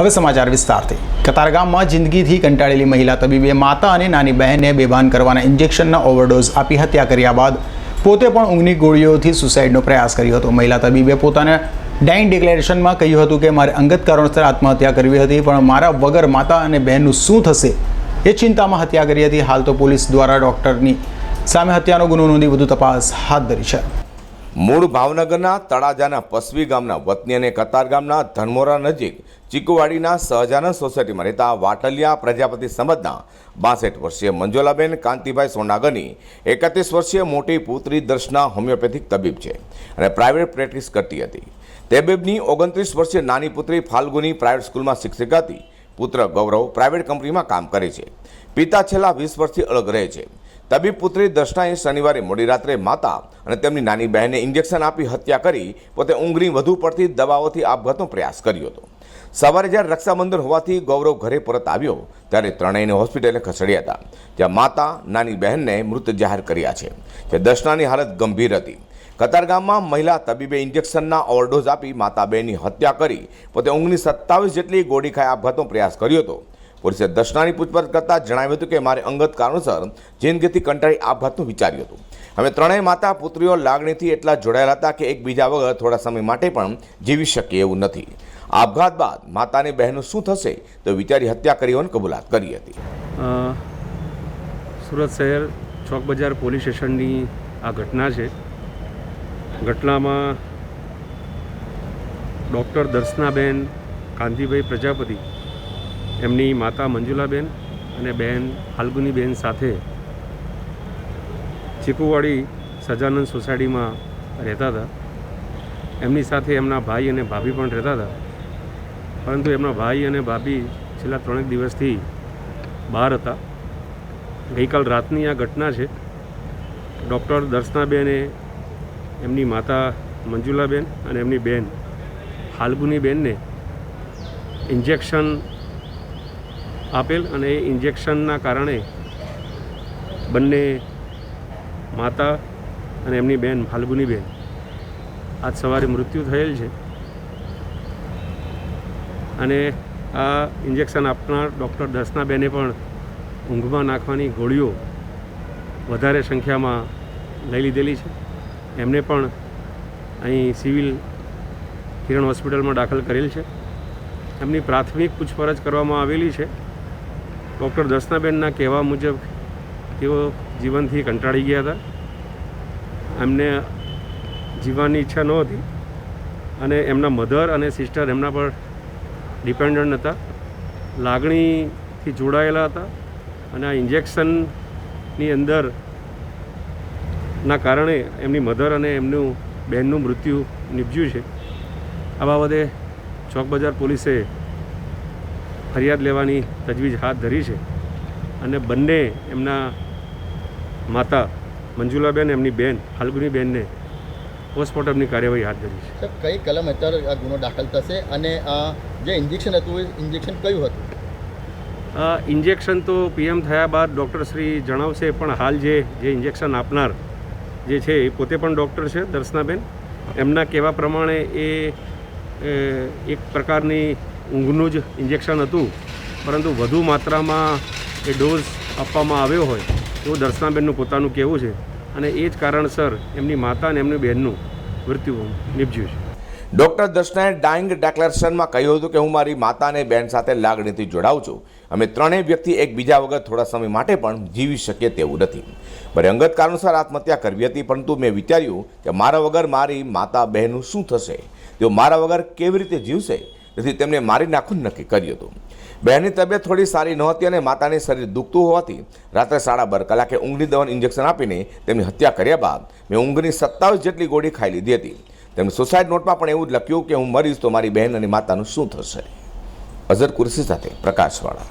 હવે સમાચાર વિસ્તારથી. કતારગામમાં જિંદગીથી કંટાળેલી મહિલા તબીબે માતા અને નાની બહેનને બેભાન કરવાના ઇન્જેક્શનના ઓવરડોઝ આપી હત્યા કર્યા બાદ પોતે પણ ઊંઘની ગોળીઓથી સુસાઇડનો પ્રયાસ કર્યો હતો. મહિલા તબીબે પોતાના ડાઇન ડિક્લેરેશનમાં કહ્યું હતું કે, મારે અંગત કારણોસર આત્મહત્યા કરવી હતી, પણ મારા વગર માતા અને બહેનનું શું થશે? એ ચિંતામાં હત્યા કરી હતી. હાલ તો પોલીસ દ્વારા ડૉક્ટરની સામે હત્યાનો ગુનો નોંધી વધુ તપાસ હાથ ધરી છે. મૂળ ભાવનગરના તળાજાના પસવી ગામના વતની અને કતાર ગામના ધનમોરા નજીક ચીકુવાડીના સહજાનંદ સોસાયટીમાં રહેતા વાટલિયા પ્રજાપતિ સમજના બાસઠ વર્ષીય મંજોલાબેન કાંતિભાઈ સોનાગરની એકત્રીસ વર્ષીય મોટી પુત્રી દર્શના હોમિયોપેથિક તબીબ છે અને પ્રાઇવેટ પ્રેક્ટિસ કરતી હતી. તબીબની ઓગણત્રીસ વર્ષીય નાની પુત્રી ફાલ્ગુની પ્રાઇવેટ સ્કૂલમાં શિક્ષિકા હતી પુત્ર ગૌરવ પ્રાઇવેટ કંપનીમાં કામ કરે છે. પિતા છેલ્લા વીસ વર્ષથી અલગ રહે છે. તબીબ પુત્રી દર્શનાએ શનિવારે મોડી રાત્રે માતા અને તેમની નાની બહેને ઇન્જેક્શન આપી હત્યા કરી પોતે ઊંઘની વધુ પડતી દવાઓથી આપઘાતનો પ્રયાસ કર્યો હતો. સવારે જ્યારે રક્ષાબંધન હોવાથી ગૌરવ ઘરે પરત આવ્યો, ત્યારે ત્રણેયને હોસ્પિટલે ખસેડ્યા હતા, જ્યાં માતા, નાની બહેનને મૃત જાહેર કર્યા છે, જે દર્શનાની હાલત ગંભીર હતી. કતારગામમાં મહિલા તબીબે ઇન્જેક્શનના ઓવરડોઝ આપી માતા બહેનની હત્યા કરી, પોતે ઊંઘની સત્તાવીસ જેટલી ગોળી ખાઈ આપઘાતનો પ્રયાસ કર્યો હતો. પોલીસે દર્શનાની પૂછપરછ કરતાં જણાવ્યું હતું કે મારે અંગત કારણોસર જિંદગીથી કંટાળી આપઘાતનું વિચાર્યું હતું. અમે ત્રણેય માતા પુત્રીઓ લાગણીથી એટલા જોડાયેલા હતા કે એકબીજા વગર થોડા સમય માટે પણ જીવી શકીએ એવું નથી. આપઘાત બાદ માતાની બહેનનું શું થશે તો વિચારી હત્યા કરી હોવાની કબૂલાત કરી હતી. સુરત શહેર ચોક બજાર પોલીસ સ્ટેશનની આ ઘટના છે. ઘટનામાં ડૉક્ટર દર્શનાબેન કાંતિભાઈ પ્રજાપતિ એમની માતા મંજુલાબેન અને બહેન ફાલ્ગુનીબેન સાથે ચીકુવાડી સજાનંદ સોસાયટીમાં રહેતા હતા. એમની સાથે એમના ભાઈ અને ભાભી પણ રહેતા હતા. પરંતુ એમના ભાઈ અને ભાભી છેલ્લા ત્રણેક દિવસથી બહાર હતા. ગઈકાલ રાતની આ ઘટના છે. ડૉક્ટર દર્શનાબેને એમની માતા મંજુલાબેન અને એમની બેન ફાલ્ગુની બેનને ઇન્જેક્શન આપેલ અને એ ઇન્જેક્શનના કારણે બંને માતા અને એમની બેન, ફાલ્ગુની બેન, આજ સવારે મૃત્યુ થયેલ છે. અને આ ઇન્જેક્શન આપનાર ડૉક્ટર દર્શનાબેને પણ ઊંઘમાં નાખવાની ગોળીઓ વધારે સંખ્યામાં લઈ લીધેલી છે. એમને પણ અહીં સિવિલ કિરણ હોસ્પિટલમાં દાખલ કરેલ છે. એમની પ્રાથમિક પૂછપરછ કરવામાં આવેલી છે. ડૉક્ટર દર્શનાબેનના કહેવા મુજબ તેઓ જીવનથી કંટાળી ગયા હતા. એમને જીવવાની ઈચ્છા નહોતી અને એમના મધર અને સિસ્ટર એમના પર ડિપેન્ડન્ટ હતા. લાગણીથી જોડાયેલા હતા અને આ ઇન્જેક્શનની અંદર ના કારણે એમની મધર અને એમનું બહેનનું મૃત્યુ નિપજ્યું છે. આ બાબતે ચોક બજાર પોલીસે ફરિયાદ લેવાની તજવીજ હાથ ધરી છે અને બંને એમના માતા મંજુલાબેન એમની બેન ફાલ્ગુની બેનને પોસ્ટમોર્ટમની કાર્યવાહી હાથ ધરી છે. સર કઈ કલમ હેઠળ આ ગુનો દાખલ થશે અને આ જે ઇન્જેક્શન હતું એ ઇન્જેક્શન કયું હતું? આ ઇન્જેક્શન તો પીએમ થયા બાદ ડૉક્ટર શ્રી જણાવશે પણ હાલ જે જે ઇન્જેક્શન આપનાર જે છે એ પોતે પણ ડૉક્ટર છે દર્શનાબેન. એમના કહેવા પ્રમાણે એ, એક પ્રકારની ઊંઘનું જ ઇન્જેક્શન હતું, પરંતુ વધુ માત્રામાં એ ડોઝ આપવામાં આવ્યો હોય એવું દર્શનાબેનનું પોતાનું કહેવું છે. અને એ જ કારણસર એમની માતા અને એમની બહેનનું મૃત્યુ નિપજ્યું છે. ડૉક્ટર દર્શનાએ ડાઇંગ ડિક્લેરેશનમાં કહ્યું હતું કે હું મારી માતા અને બહેન સાથે લાગણીથી જોડાઉં છું. અમે ત્રણેય વ્યક્તિ એકબીજા વગર થોડા સમય માટે પણ જીવી શકીએ તેવું નથી. મારે અંગત કારણોસર આત્મહત્યા કરવી હતી, પરંતુ મેં વિચાર્યું કે મારા વગર મારી માતા બહેનનું શું થશે? તેઓ મારા વગર કેવી રીતે જીવશે? તેથી તેમને મારી નાખું નક્કી કર્યું હતું. બહેનની તબિયત થોડી સારી નહોતી અને માતાની શરીર દુખતું હોવાથી રાત્રે સાડા બાર કલાકે ઊંઘની દવાનું ઇન્જેક્શન આપીને તેમની હત્યા કર્યા બાદ મેં ઊંઘની સત્તાવીસ જેટલી ગોળી ખાઈ લીધી હતી. તેમણે સુસાઇડ નોટમાં પણ એવું જ લખ્યું કે હું મરીશ તો મારી બહેન અને માતાનું શું થશે? અઝર કુરશી સાથે પ્રકાશવાળા.